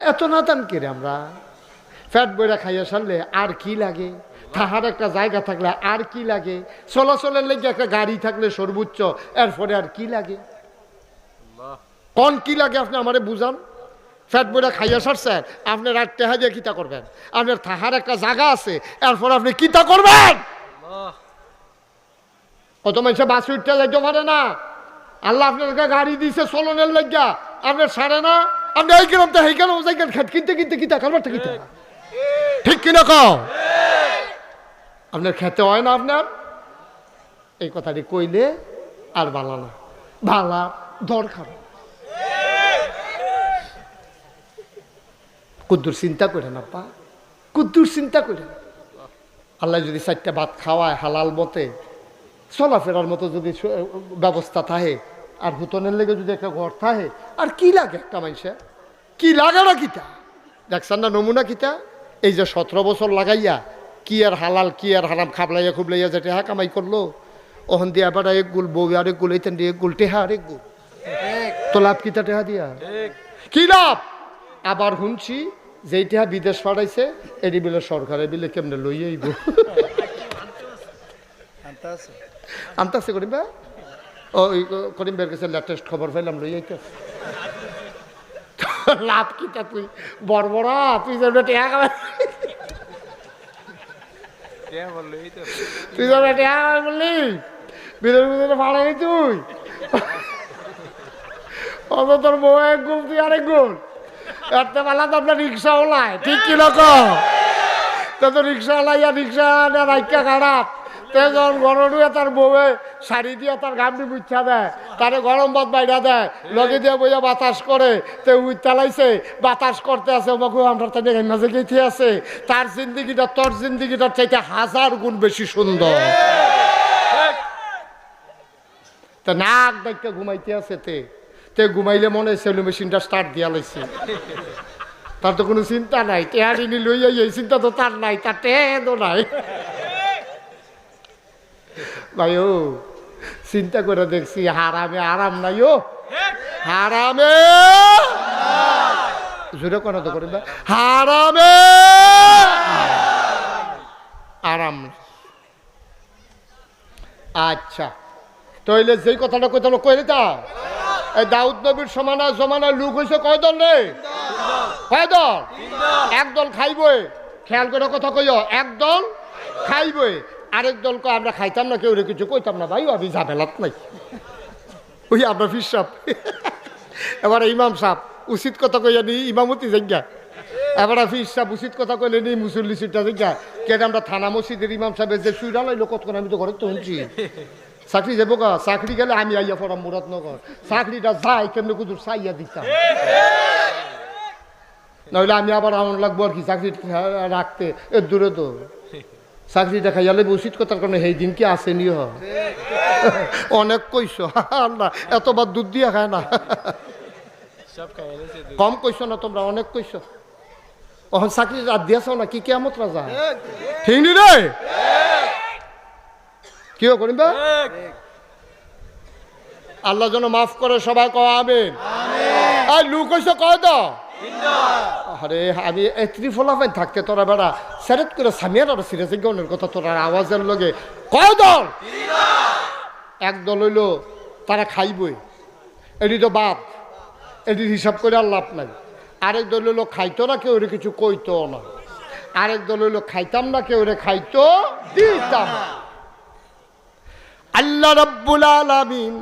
এত নাতান কে রে আমরা? ফ্যাট বইরা খাইয়া সারলে আর কি লাগে? তাহার একটা জায়গা থাকলে আর কি লাগে? চলাচলের লেগে একটা গাড়ি থাকলে সর্বোচ্চ এরপরে আর কি লাগে? কোন কি লাগে আপনি আমারে বুঝান? ফ্যাট বইরা খাইয়া সারছেন আপনার আর টেহা দিয়ে কিতা করবেন? আপনার তাহার একটা জায়গা আছে এরপর আপনি কিতা করবেন? কত মানুষে বাস উঠতে যাইতে পারে না? আল্লাহ আপনার গাড়ি দিছে চলনের লাগিয়া আপনার সারে না? আপনি এই কেন এই কেন ওই খেত কিনতে কিনতে কিতা কারবার কিতা ঠিক কিনা কও? আপনার খেতে হয় না আপনার? এই কথাটি কইলে আর ভালো না। ভালা দরকার। কুদ্দুর চিন্তা করে না পা কুদ্দুর চিন্তা করে আল্লাহ যদি চারটা ভাত খাওয়ায় হালাল মতে, চলাফেরার মতো যদি ব্যবস্থা থাকে, আর হুতনের লেগে যদি একটা ঘর থাকে, আর কি লাগে একটা মানুষের? কি লাগে না কিতা? দেখছেন না নমুনা কিতা? এই যে সতেরো বছর লাগাইয়া, কি আর হালাল, কি আর হারাম, খাবলাইয়া, খুবলাইয়া যে টেহা কামাই করল ওহন দিয়ে আবার এক গুল, বউ আর এক গুল, এইতেন দিয়ে গুল, টেহা আর এক গুল। তো লাভ কিতা টেহা দিয়া? কি লাভ? আবার শুনছি, যেই টেহা বিদেশ পাঠাইছে, এটি বিলে সরকারে বিলে কেমনে লই আইব? আনতাছে করিম ভাই ও করিম ভাইয়ের কাছে লেটেস্ট খবর পাইলাম, লই আইতে লাভ কিটা তুই? বড়বড়া তুই যাবে টেহা খাবে। তুই যাবে টেহা খাবে বললি। বিদেশ বিদেশে ভাড়াই তুই। অত তোর বউ এক গুণ তুই আরেক গুণ। একটা বেলা তো আপনার রিক্সা ওলায় ঠিক কি লোক তো তো রিক্সা ওলাইয়া রিক্সা রাইকা খারাপ তে যখন গরম তার বউয়ে শাড়ি দিয়ে তার গামটি বুচ্ছা দেয়, তারে গরম ভাত বাইরা দেয়। লগে দিয়ে বইয়া বাতাস করে, তে উই চালাইছে, বাতাস করতে আছে ওমাকু আমরা তাদের মাঝে গেছে আছে। তার জিন্দিগিটা, তোর জিন্দিগিটার চাইতে হাজার গুণ বেশি সুন্দর। তা নাক ডাইকা ঘুমাইতে আছে তে। তে ঘুমাইলে মনে সেলু মেশিনটা স্টার্ট দিয়া লাইছে। তার তো কোনো চিন্তা নাই টেহারিনি লইয়া এই চিন্তা তো তার নাই, তার টেহেদও নাই। ভাই ও চিন্তা করে দেখছি হারামে আরাম নাই ও হারামে। জোরে কোনো তো করেন। হারামে। আরাম। আচ্ছা। তাইলে যেই কথাটা কইতে কইলে তা এই দাউদ নবীর সমানা জমানা লুক হয়েছে কয় দল রে? কয় দল এক দল খাইবই। খেয়াল করে কথা কইও। এক দল খাইবই। আরেক দল কয় আমরা খাইতাম না, কেউ কিছু কইতাম না, ভাই, আমি ঝামেলাত নাই। ওই আমরা ফির সাপ। এবার ইমাম সাপ, উচিত কথা কইয়া নি, ইমামতি জায়গা। এবার ফির সাপ, উচিত কথা কইলে নি, মুসল্লি সিটটা জায়গা। কেন আমরা থানা মসজিদের ইমাম সাহেবের যে সুইরা লাইলো, কতক্ষণ আমি তো ঘরে তো শুনছি। চাকরি যাব গা, চাকরি গেলে আমি আইয়া পড়াম মুরাদনগর। চাকরিটা যাই, কেমনি কুদুর চাইয়া দিতাম। নইলে আমি আবার আমার লাগবো আর কি, চাকরি রাখতে, এ দূরে তো চাকরিটা খাইয়ালে উচিত কথার কারণে সেই দিন কি আসেনি হ। অনেক কইস আল্লাহ এতবার দুধ দিয়া খায় না। কম কইস না তোমরা, অনেক কইস অহন চাকরি রাত দিয়াছ না, কি কেমত রাজা ঠিক নি রে কি করিম বা? আল্লাহ যেন মাফ করে সবাই কয় আমিন। আর লুক হইছে কয় তো আরে, আমি এত্রি ফলাফাই থাকতে তোরা বেড়া করে সামিয়ার আর গনের কথা তোরা আওয়াজের লগে। কয় দল? এক দল হইল তারা খাইবই, এটি তো বাপ, এটির হিসাব করে আর লাভ নাই। আরেক দল হইল খাইতো না, কেউ কিছু কইতো না। আরেক দল হইল খাইতাম না, কেউ রে খাইতো দিতাম আল্লাহ রব্বুল আলামিন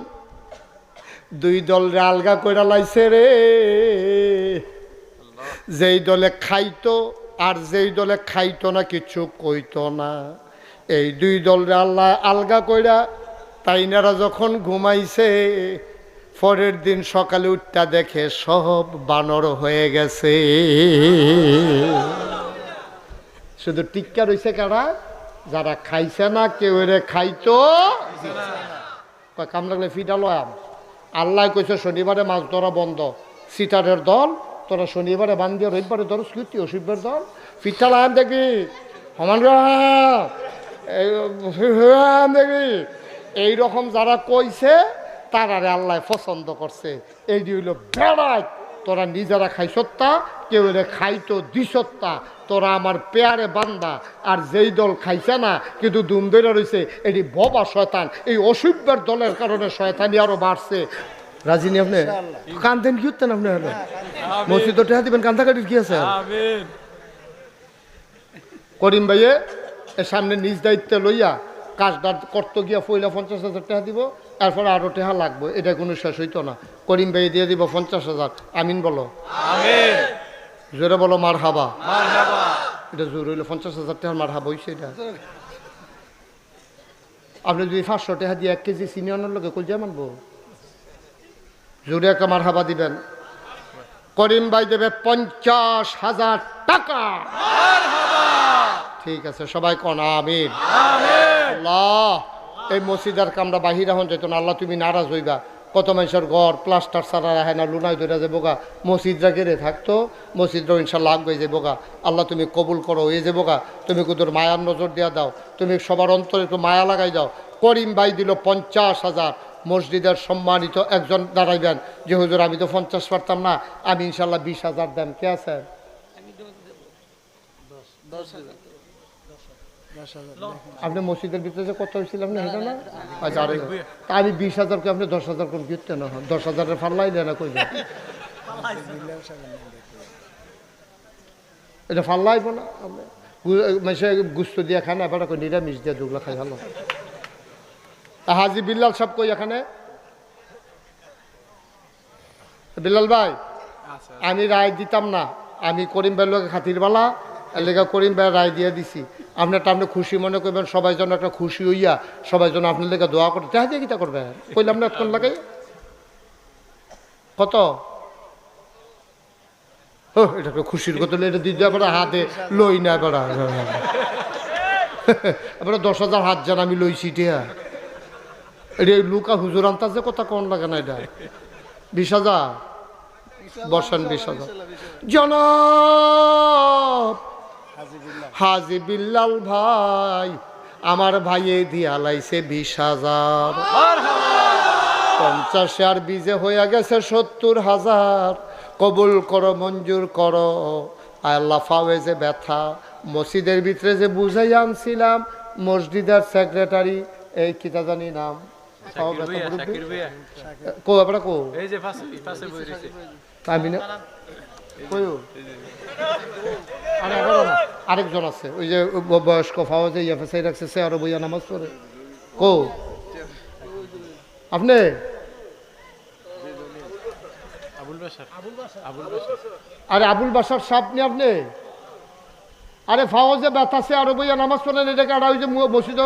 দুই দল রে আলগা কইরা লাইছে রে। যেই দলে খাইতো আর যেই দলে খাইতো না কিছু কইতো না। এই দুই দলরে আল্লাহ আলগা কইরা তাই তাইনারা যখন ঘুমাইছে, পরের দিন সকালে উঠটা দেখে সব বানর হয়ে গেছে। শুধু টিক্কা রইছে কারা? যারা খাইছে না, কেউ রে খাইতো। কাম লাগলে ফিডালো আম আল্লাহ কইছে, শনিবারে মাছ ধরা বন্ধ। সিটারের দল তোরা শনিবারে বান দিয়ে রবিবারে ধরো স্কৃতি অসুবের দল। ফিটা লাম দেখবি? সমান দেখবি? এইরকম যারা কইছে, তারারে আল্লাহ পছন্দ করছে। এই হইল বেড়াই। তোরা নিজেরা খাইছত তা কেউ রে খাইতো দিসত্তা তোরা আমার পেয়ারে বান্দা, আর যেই দল খাইছে না, কিন্তু দুম ধরে রয়েছে এটি ববা শয়তান। এই অসভ্যের দলের কারণে শয়তানি আরও বাড়ছে। রাজিনী আপনি? কান্দেন কি উঠতেন আপনি হলে? মসজিদ টেহা দিবেন কান্দাকাটির কি আছে? আমিন। করিম ভাইয়ে সামনে নিজ দায়িত্বে লইয়া কাজটা করতে গিয়া পয়লা পঞ্চাশ হাজার টাকা দিব এরপর আরও টাকা লাগবে এটা কোনো শেষ হইতো না। করিম ভাই দিয়ে দিব পঞ্চাশ হাজার। আমিন বলো। আমিন। জোরে বলো মার হাবা এটা জোর হইল পঞ্চাশ হাজার টাকার মার হাবা হইছে এটা। আপনি যদি পাঁচশো টাকা দিয়ে এক কেজি চিনি আনার লোকে কল যা মানবো জোরে একটা মার হাবা দিবেন। করিম ভাই দেবে পঞ্চাশ হাজার টাকা। ঠিক আছে, সবাই কন আল্লাহ, এই মসজিদার কামরা বাহির হন যেত না। আল্লাহ, তুমি নারাজ হইবা। কত মানুষের ঘর, প্লাস্টার সারা রাখে না লুনাই ধরে যাব গা। মসজিদরা গেড়ে থাকতো মসজিদরা ইনশাল্লাহ আগ যে যাব গা। আল্লাহ, তুমি কবুল করো হয়ে যাব গা। তুমি কুদুর মায়ার নজর দিয়া দাও। তুমি সবার অন্তরে একটু মায়া লাগাই দাও। করিম ভাই দিল পঞ্চাশ হাজার। মসজিদের সম্মানিত একজন দাঁড়াইবেন। যে, হুজুর, আমি তো পঞ্চাশ পারতাম না, আমি ইনশাল্লাহ বিশ হাজার দেন। কে আছেন আপনি মসজিদের ভিতরে যে কত হয়েছিলাম না, সেটা না? আচ্ছা তা আমি বিশ হাজারকে আপনি দশ হাজার করে দিতে না দশ হাজারের ফাল্লাই দেয় না কই এটা ফাল্লাইব না। মেসে গুস্ত দিয়ে খান, এবার নিরামিষ দিয়ে দুগলা খাই ভালো হাজি বিল্লাল সব কই এখানে? বিল্লাল ভাই আচ্ছা। আমি রায় দিতাম না। আমি করিম ভাইয়ের লোক খাতিরবালা লেখা করিম ভাই রায় দিয়ে দিছি। আপনারটা আপনি খুশি মনে করবেন সবাই যেন একটা খুশি হইয়া সবাই যেন আপনার লেগে দোয়া করে। চাহ দিয়ে কিতা করবে? কইলাম না এতক্ষণ লাগে। কত? ও এটা তো খুশির কথা এটা দিতে পারে হাতে লই না এবার এবার দশ হাজার হাত জান আমি লইছি টিয়া। এটা লুকা হুজুর আনতাছে কথা কোন লাগে না এটা? বিশ হাজার? বর্ষান বিশ হাজার। জনাব! হাজি বিল্লাল ভাই, আমার ভাইয়ে দিয়া লাইছে বিশ হাজার। পঞ্চাশে আর বিজে হয়ে গেছে সত্তর হাজার। কবুল করো, মঞ্জুর করো। আল্লাহ ফাওয়েজে ব্যথা, মসজিদের ভিতরে যে বুঝাই আনছিলাম, মসজিদের সেক্রেটারি, এই কিতা জানি নাম? কো আপনারা কো। এই যে আমি না আরেকজন আছে ওই যে বয়স্ক ফাওয়া যে ইয়াফেসাই রাখছে সে আরও বইয়া নামাজ পড়ে। কো? আপনি? আবুল আবুল বাসার আরে আবুল বাসার সাপ নি আপনি? আরে ফাওয়াজে ব্যথাছে আরও বইয়া নামাজ পড়েন এটাকে আর ওই যে মসজিদে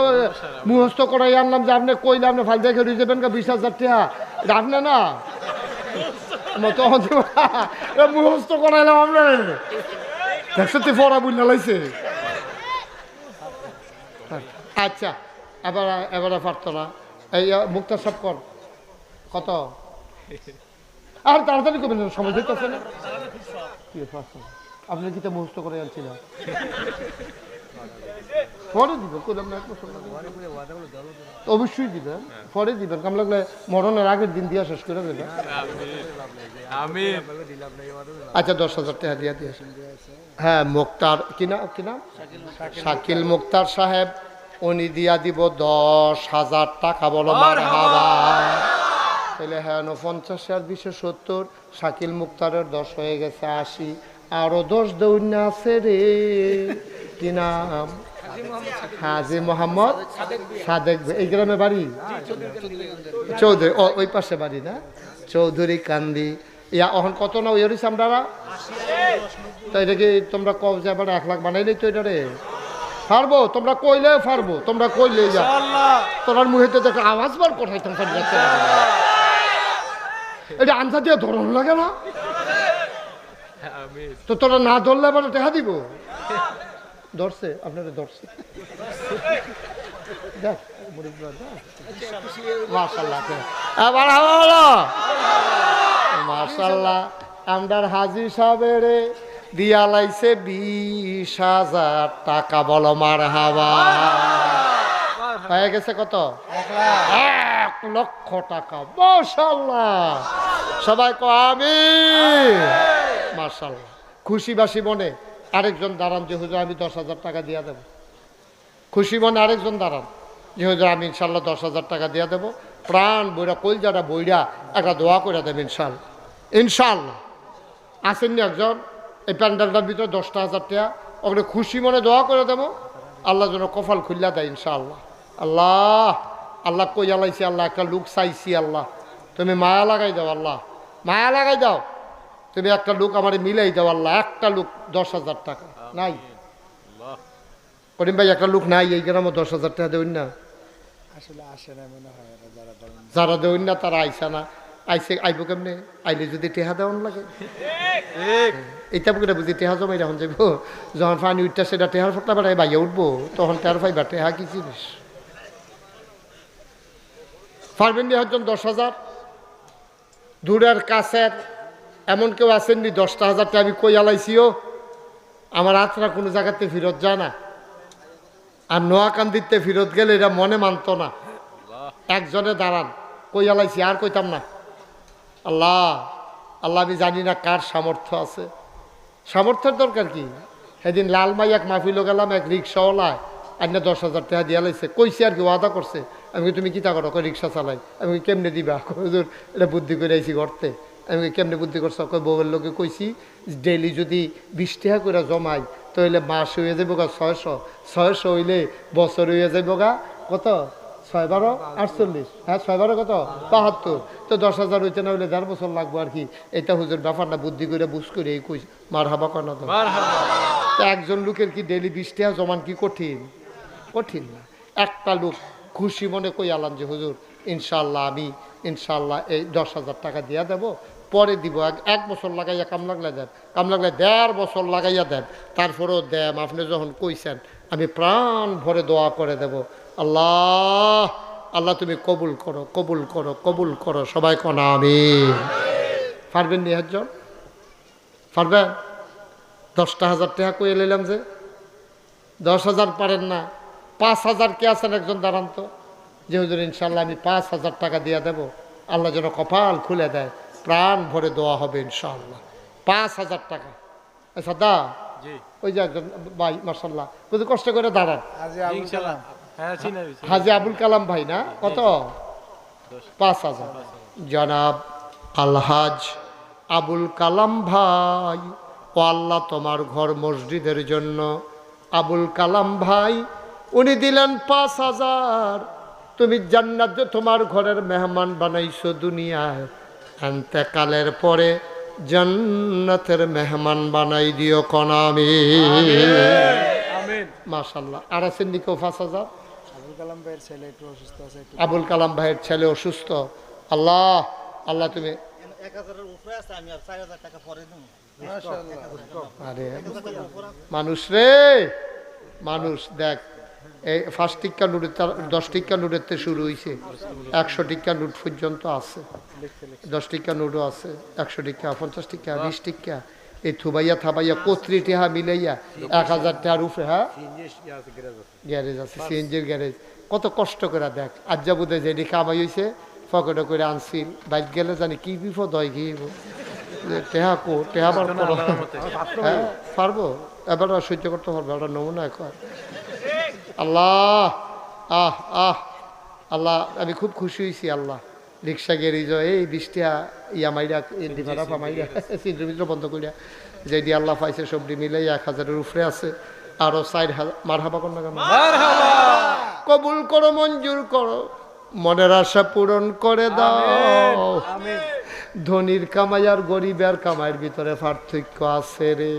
মুহস্ত করাই আনলাম যে আপনি কইলে আপনি ফাল দেখে রয়ে যাবেন বিশ হাজার টাকা। এটা না? মতো মুহস্ত করাইলাম আপনার দেখছ তুই ফরা বুঝলে লাইছে। আচ্ছা এবার এবারে পারতো না এই আহ, মুক্তার সব কর। কত? আর তাড়াতাড়ি করবেন সময় দিতেছে না? আপনি কি তো মুহস্ত করে আনছিলেন পরে দিবেন কইলাম না এক বছর অবশ্যই দিবেন পরে দিবেন। কাম লাগলে মরণের আগের দিন দিয়া শেষ করে দেবেন। আচ্ছা দশ হাজার টাকা দিয়ে দিয়ে হ্যাঁ মুক্তার কি নাম কি নাম? শাকিল মুক্তার সাহেব উনি দিয়া দিব দশ হাজার টাকা বলো তাহলে হ্যাঁ পঞ্চাশ আর বিশে সত্তর শাকিল মুক্তারের দশ হয়ে গেছে আশি। আরও দশ দৌড় আছে রে। কি নাম? হাজি মোহাম্মদ সাদেক। এই গ্রামে বাড়ি? চৌধুরী ও ওই পাশে বাড়ি না? চৌধুরী কান্দি। ইয়া অহন কত না ওই হরিস আমরা তো এটা কি তোমরা কব যে এবার এক লাখ বানাইলেই তো এটা রে? পারব তোমরা কইলে পারব তোমরা কইলে যা। আল্লাহ তোরার মুহেতে দেখো আওয়াজ বার কোথায় তোমার এটা আনসা দিয়ে ধরন লাগে না? তো তোরা না ধরলে এবার দেখা দিব? ধরছে, আপনারা ধরছে। সাহেবের দিয়া বিশ হাজার টাকা হাওয়া হয়ে গেছে কত? এক লক্ষ টাকা মাশাল্লাহ সবাই কো আমি মাশাল্লাহ খুশি বাসি মনে আরেকজন দাঁড়ান, যে হুজুর আমি দশ হাজার টাকা দিয়ে দেবো। খুশি মনে আরেকজন দাঁড়ান, যে হুজুর আমি ইনশাল্লাহ দশ হাজার টাকা দিয়ে দেবো। প্রাণ বইরা, কলজাটা বইরা একটা দোয়া করে দেবে ইনশাল্লাহ ইনশাল্লাহ আসেননি একজন, এই প্যান্ডেলটার ভিতরে দশটা হাজার টাকা। ওখানে খুশি মনে দোয়া করে দেবো। আল্লাহ যেন কপাল খুললা দেয় ইনশাআল্লাহ। আল্লাহ আল্লাহ কই আলাইছি আল্লাহ একটা লুক চাইছি, আল্লাহ। তুমি মায়া লাগাই দাও, আল্লাহ। মায়া লাগাই দাও। তুমি একটা লোক আমার মিলাই দাও আল্লাহ একটা লোক দশ হাজার টাকা। নাই। করিম ভাই একটা লুক নাই এই গ্রামে দশ হাজার টাকা দেউন না। আসলে আসে না মনে হয় যারা দেউন না। তারা আইসা না। আইসে আইব কেমনে? আইলে যদি টেহা দেওয়ান লাগে। এটা বুকে বুঝি টেহা জমাই যখন যাইব। যখন পানি উঠটা সেটা টেহার ফটলা বেড়ায় বাইয়া উঠবো। তখন টেহার পাইবা টেহা কি জিনিস? পারবেন নি হয়তো দশ হাজার? দূরের কাছের এমন কেউ আসেননি, দশটা হাজারটা আমি কই আলাইছিও? আমার আত্রা কোনো জায়গাতে ফেরত যায় না। আর নোয়াকান্দিতে ফেরত গেলে এটা মনে মানতো না। একজনে দাঁড়ান, কই আলাইছি, আর কইতাম না। আল্লাহ আল্লাহ আমি জানি না কার সামর্থ্য আছে। সামর্থ্যের দরকার কি? সেদিন লালমাই এক মাহফিল গেলাম, এক রিক্সাওয়ালায় আন্য দশ হাজার টাকা দিয়া লাইছে। কইছে আর কি, ওয়াদা করছে। আমি তুমি কিতা করো? রিক্সা চালাই। আমি কেমনে দিবা? এটা বুদ্ধি করে আইছি ঘরতে। আমি কেমনি বুদ্ধি করছ? কই বউয়ের লোকে কইছি ডেইলি যদি বিশ টাকা করে জমাই তাহলে মাস হয়ে যাব গা ছয়শো। ছয়শো হইলে বছর হয়ে যাব গা কত? ছয় বারো? আটচল্লিশ। হ্যাঁ ছয় বারো কত? বাহাত্তর। তো দশ হাজার হইতে না হইলে দেড় বছর লাগবো আর কি। এটা হুজুর ব্যাপার না বুদ্ধি করে বুঝ করে এই কই মার হাবা কনা তো? একজন লোকের কি ডেলি বিশ টাকা জমান কি কঠিন? কঠিন না। একটা লোক খুশি মনে কই আলাম যে হুজুর ইনশাল্লাহ আমি ইনশাল্লাহ এই দশ হাজার টাকা দিয়া দেব। পরে দিব, এক- এক বছর লাগাইয়া কাম লাগলে দেন। কাম লাগলে দেড় বছর লাগাইয়া দেন। তারপরেও দেন, আপনি যখন কইছেন, আমি প্রাণ ভরে দোয়া করে দেব। আল্লাহ আল্লাহ তুমি কবুল করো কবুল করো কবুল করো। সবাই কনা আমি পারবেন নি পারবেন? দশটা হাজার টাকা কয়ে নিলাম যে। দশ হাজার পারেন না। পাঁচ হাজার কে আছেন একজন, দাঁড়ান তো। যে হুজুর ইনশাল্লাহ আমি পাঁচ হাজার টাকা দিয়ে দেব আল্লাহ যেন কপাল খুলে দেয় প্রাণ ভরে দেওয়া হবে ইনশাল্লাহ পাঁচ হাজার টাকা। আচ্ছা দা ওই যে একজন ভাই মার্শাল্লাহ বুঝি কষ্ট করে দাঁড়ান। আজ আবুল হ্যাঁ হাজি আবুল কালাম ভাই না? কত? পাঁচ হাজার। জনাব আলহাজ আবুল কালাম ভাই ও আল্লাহ তোমার ঘর মসজিদের জন্য। আবুল কালাম ভাই উনি দিলেন পাঁচ হাজার। তুমি জান্নাত তোমার ঘরের মেহমান বানাইছো দুনিয়ায়। কালের পরে জান্নাতের মেহমান বানাই দিও কনামি আমিন। মাশাল্লাহ আর আছেন নিকেও পাঁচ হাজার? আবুল কালাম ভাইয়ের ছেলে অসুস্থ আছে আবুল কালাম ভাইয়ের ছেলে অসুস্থ। আল্লাহ আল্লাহ তুমি এক হাজারের উপরে আছে আমি আর চার হাজার টাকা পরে দেবো। আরে মানুষ রে মানুষ দেখ। এই ফার্স্ট টিক্কা নোটের তার দশ টিক্কা থেকে শুরু হয়েছে একশো টিক্কা নোট পর্যন্ত আছে। দশ টিক্কা নোটও আছে একশো টিক্কা পঞ্চাশ টিক্কা বিশ টিক্কা। এই থুবাইয়া থাবাইয়া কত্রি টেহা মিলাইয়া এক হাজার টাকার উপরে হ্যাঁ? গ্যারেজ আছে সিএনজির গ্যারেজ। কত কষ্ট করে দেখ। আজ্জা বুধে যেটি কামাই হয়েছে পকেটে করে আনছিল। বাইক গেলে জানি কি বিপদ হয় কি টেহা কো টেহা করো। হ্যাঁ পারব? এবার সহ্য করতে পারব একটা নমুনা এখন আল্লাহ আহ আহ। আল্লাহ আমি খুব খুশি হয়েছি আল্লাহ। রিক্সা গ্যারেজ এই বৃষ্টিয়া ইয়া মাইরা ডিভারা মাইরা সিন্দ্র মিত্র বন্ধ করিয়া যে দিয়ে আল্লাহ পাইছে সবটি মিলে এক হাজারের উপরে আছে। আরও চার হাজার মার হাবা কর না কবুল করো মঞ্জুর করো। মনের আশা পূরণ করে দাও। ধনির কামাই আর গরিবের কামাইয়ের ভিতরে পার্থক্য আছে রে।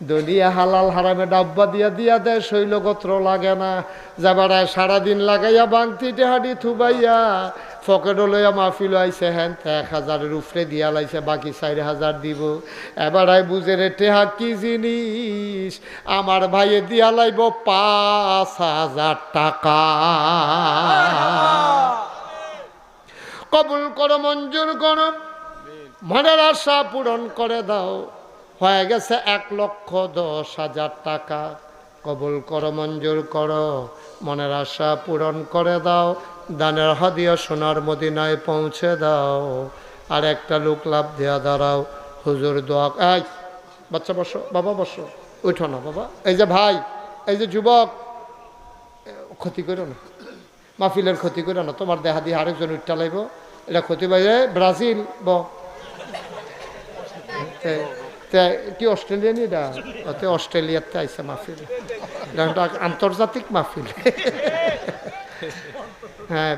দুনিয়া হালাল হারামে ডাব্বা দিয়া দিয়া দেয়, শৈলগোত্র লাগে না। যাবারায় সারাদিন লাগাইয়া বাংতি টেহাডি থুবাইয়া ফকেট লইয়া মাহফিল আইছে হ্যান এক হাজারের উপরে দিয়া লাইছে, বাকি চার হাজার দিব। এবারায় বুঝে রে টেহা কি জিনিস? আমার ভাইয়ে দিয়া লাইব পাঁচ হাজার টাকা। কবুল করো, মঞ্জুর করো। মনের আশা পূরণ করে দাও। হয়ে গেছে এক লক্ষ দশ হাজার টাকা। কবুল করো, মঞ্জুর করো, মনের আশা পূরণ করে দাও, দানের হাদিয়া সোনার মদিনায় পৌঁছে দাও। আর একটা লোক লাভ দেওয়া দাঁড়াও, হুজুর দোয়া এই, বাচ্চা বসো, বাবা বসো, উঠো না বাবা। এই যে ভাই, এই যে যুবক, ক্ষতি করো না, মাহফিলের ক্ষতি করো না, তোমার দেহা দিয়ে আরেকজন উঠটা লাগবো এটা ক্ষতি বাইরে ব্রাজিল, ব। তে এটি অস্ট্রেলিয়ান এটা? ওতে অস্ট্রেলিয়াতে আইসে মাহফিল। আন্তর্জাতিক মাহফিল। হ্যাঁ।